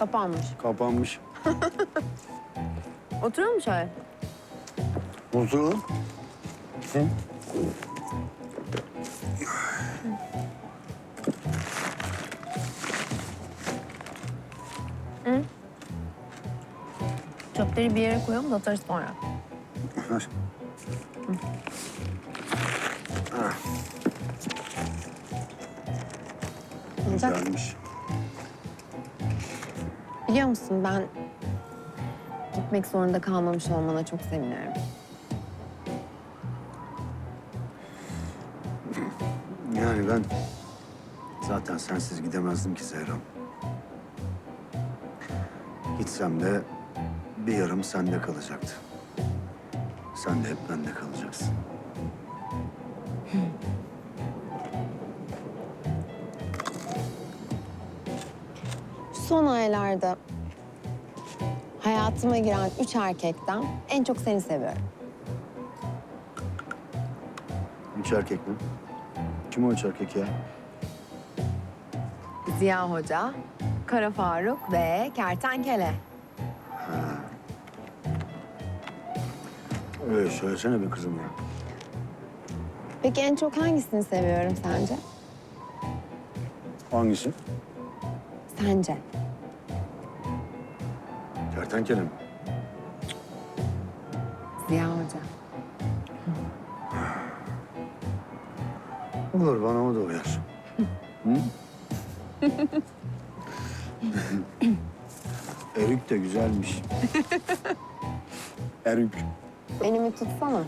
Kapanmış. Kapanmış. Oturalım mı şöyle? Oturalım. Hı? Çöpleri bir yere koyalım da atarız sonra. Ver. Güzelmiş. Biliyor musun ben gitmek zorunda kalmamış olmana çok seviniyorum. Yani ben zaten sensiz gidemezdim ki Zehra. Gitsem de bir yarım sende kalacaktı. Sen de hep bende kalacaksın. Son aylarda hayatıma giren üç erkekten en çok seni seviyorum. Üç erkek mi? Kim o üç erkek ya? Ziya Hoca, Kara Faruk ve Kertenkele. Öyle söylesene be kızım ya. Peki en çok hangisini seviyorum sence? Hangisi? Sence? Kertenkele mi? Ziya Hoca. Olur bana o da uyar. Hı? Erik de güzelmiş. Erik. Elimi tutsana.